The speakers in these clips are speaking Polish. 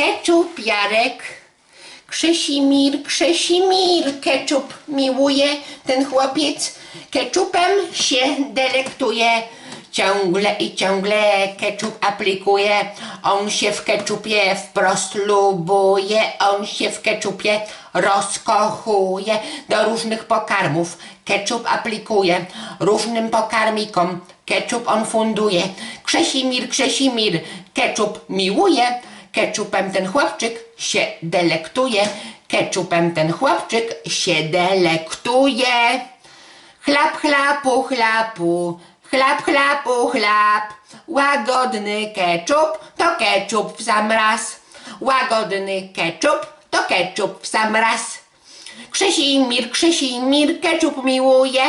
Keczup, Jarek. Krzesimir, Krzesimir, keczup miłuje ten chłopiec. Keczupem się delektuje. Ciągle i ciągle keczup aplikuje. On się w keczupie wprost lubuje. On się w keczupie rozkochuje. Do różnych pokarmów keczup aplikuje. Różnym pokarmikom keczup on funduje. Krzesimir, Krzesimir, keczup miłuje. Keczupem ten chłopczyk się delektuje. Keczupem ten chłopczyk się delektuje. Chlap, chlapu, chlapu, chlap, chlapu, chlap. Łagodny keczup to keczup w sam raz. Łagodny keczup to keczup w sam raz. Krzesimir, Krzesimir, keczup miłuje.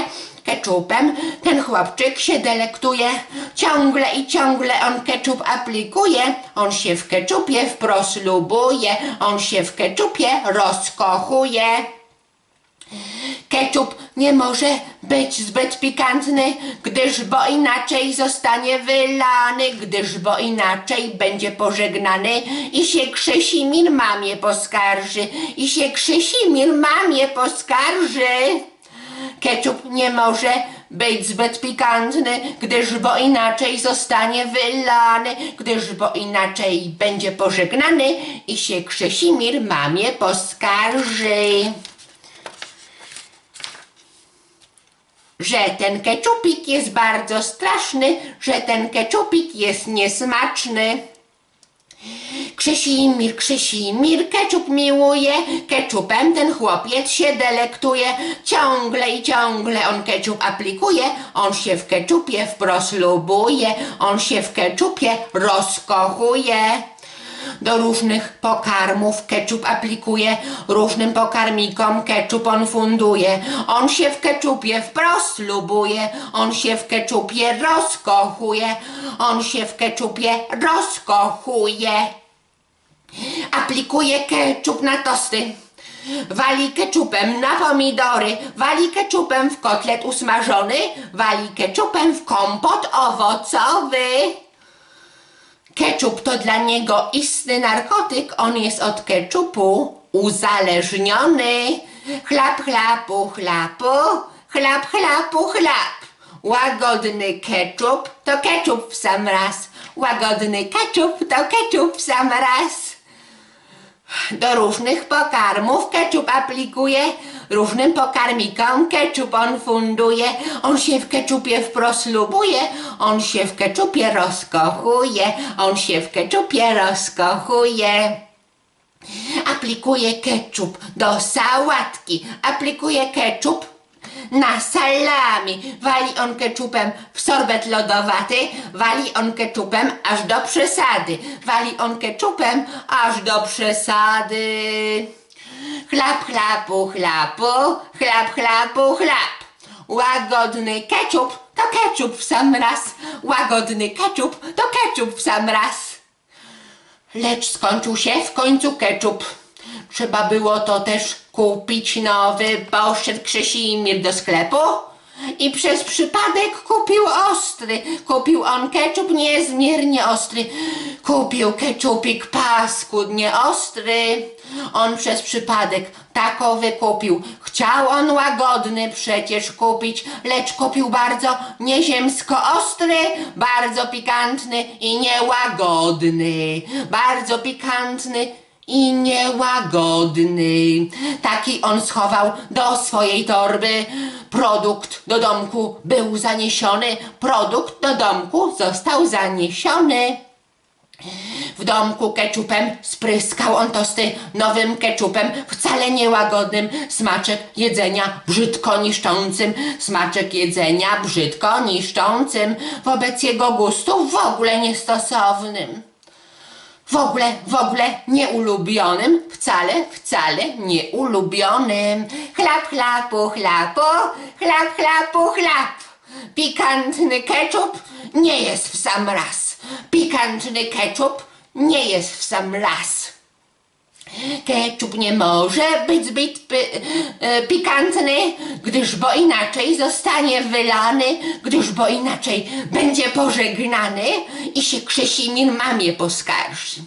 Keczupem ten chłopczyk się delektuje. Ciągle i ciągle on keczup aplikuje. On się w keczupie wprost lubuje. On się w keczupie rozkochuje. Keczup nie może być zbyt pikantny, gdyż bo inaczej zostanie wylany, gdyż bo inaczej będzie pożegnany i się Krzesimir mamie poskarży, i się Krzesimir mamie poskarży. Keczup nie może być zbyt pikantny, gdyż bo inaczej zostanie wylany, gdyż bo inaczej będzie pożegnany i się Krzesimir mamie poskarży. że ten keczupik jest bardzo straszny, że ten keczupik jest niesmaczny. Krzesimir, Krzesimir, keczup miłuje, keczupem ten chłopiec się delektuje. Ciągle i ciągle on keczup aplikuje, on się w keczupie wprost lubuje, on się w keczupie rozkochuje. Do różnych pokarmów keczup aplikuje, różnym pokarmikom keczup on funduje. On się w keczupie wprost lubuje, on się w keczupie rozkochuje, on się w keczupie rozkochuje. Aplikuje keczup na tosty. Wali keczupem na pomidory, wali keczupem w kotlet usmażony, wali keczupem w kompot owocowy. Keczup to dla niego istny narkotyk, on jest od keczupu uzależniony. Chlap, chlapu, chlapu, chlap, chlapu, chlap. Łagodny keczup to keczup w sam raz. Łagodny keczup to keczup w sam raz. Do różnych pokarmów keczup aplikuje, różnym pokarmikom keczup on funduje. On się w keczupie wprost lubuje, on się w keczupie rozkochuje, on się w keczupie rozkochuje. Aplikuje keczup do sałatki, aplikuje keczup na salami. Wali on keczupem w sorbet lodowaty, wali on keczupem aż do przesady. Wali on keczupem aż do przesady. Chlap, chlapu, chlapu, chlap, chlapu, chlap. Łagodny keczup to keczup w sam raz. Łagodny keczup to keczup w sam raz. Lecz skończył się w końcu keczup. Trzeba było to też kupić nowy. Poszedł Krzesimir do sklepu i przez przypadek kupił ostry. Kupił on keczup niezmiernie ostry. Kupił keczupik paskudnie ostry. On przez przypadek takowy kupił. Chciał on łagodny przecież kupić, lecz kupił bardzo nieziemsko ostry, bardzo pikantny i niełagodny. Bardzo pikantny i niełagodny. Taki on schował do swojej torby. Produkt do domku był zaniesiony, produkt do domku został zaniesiony. W domku keczupem spryskał on tosty nowym keczupem, wcale niełagodnym, smaczek jedzenia brzydko niszczącym, smaczek jedzenia brzydko niszczącym, wobec jego gustu w ogóle niestosownym. W ogóle, w ogóle nieulubionym, wcale, wcale nieulubionym. Chlap, chlapu, chlapu, chlap, chlapu, chlap. Pikantny keczup nie jest w sam raz. Pikantny keczup nie jest w sam raz. Keczup nie może być zbyt py, e, pikantny, gdyż bo inaczej zostanie wylany, gdyż bo inaczej będzie pożegnany i się Krzesimir mamie poskarży.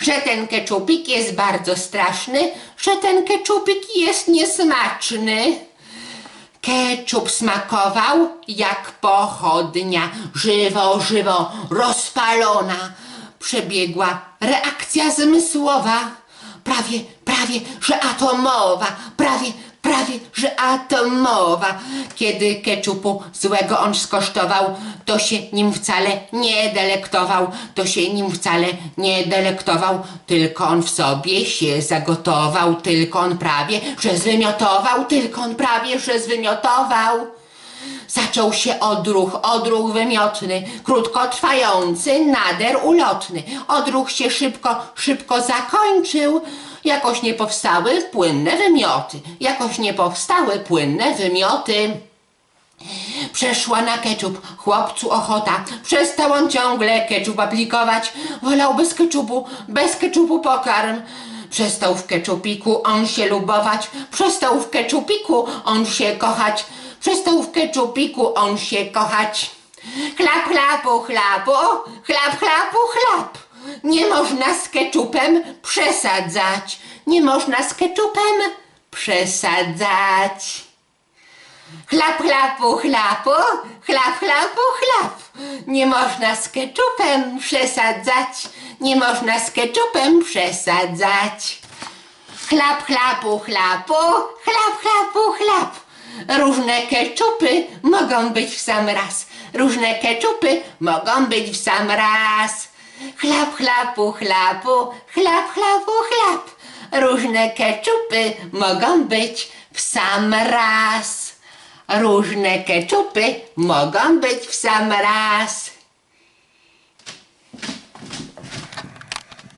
że ten keczupik jest bardzo straszny, że ten keczupik jest niesmaczny. Keczup smakował jak pochodnia, żywo, żywo, rozpalona. Przebiegła reakcja zmysłowa, prawie, prawie, że atomowa, prawie, prawie, że atomowa. Kiedy keczupu złego on skosztował, to się nim wcale nie delektował, to się nim wcale nie delektował, tylko on w sobie się zagotował, tylko on prawie, że zwymiotował, tylko on prawie, że zwymiotował. Zaczął się odruch, odruch wymiotny, krótkotrwający, nader ulotny. Odruch się szybko, szybko zakończył. Jakoś nie powstały płynne wymioty. Jakoś nie powstały płynne wymioty. Przeszła na keczup, chłopcu ochota. Przestał on ciągle keczup aplikować. Wolał bez keczupu, bez keczupu pokarm. Przestał w keczupiku on się lubować. Przestał w keczupiku on się kochać. Przestał w keczupiku on się kochać. Chlap, chlapu, chlapu, chlap, chlapu, chlap. Nie można z keczupem przesadzać. Nie można z keczupem przesadzać. Chlap, chlapu, chlapu, chlap, chlapu, chlap. Nie można z keczupem przesadzać, nie można z keczupem przesadzać. Chlap, chlapu, chlapu, chlap, chlapu, chlap. Różne keczupy mogą być w sam raz. Różne keczupy mogą być w sam raz. Chlap, chlapu, chlapu, chlap, chlapu, chlap. Różne keczupy mogą być w sam raz. Różne keczupy mogą być w sam raz.